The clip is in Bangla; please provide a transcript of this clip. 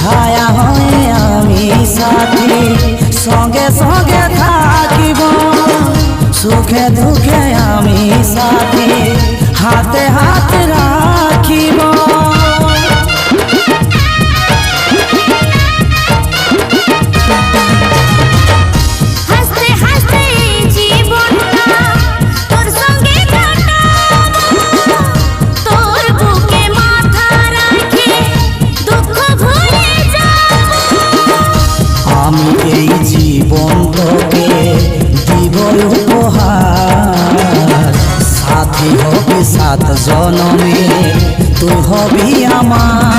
ছায়া হয়ে আমি সাথী সঙ্গে সঙ্গে থাকিব সুখে দুঃখে আমি সাথী হাতে হাত রাখিব আমি এই জীবন তোকে দিব উপহার। সাথী হবে সাত জনমে তুই হবি আমার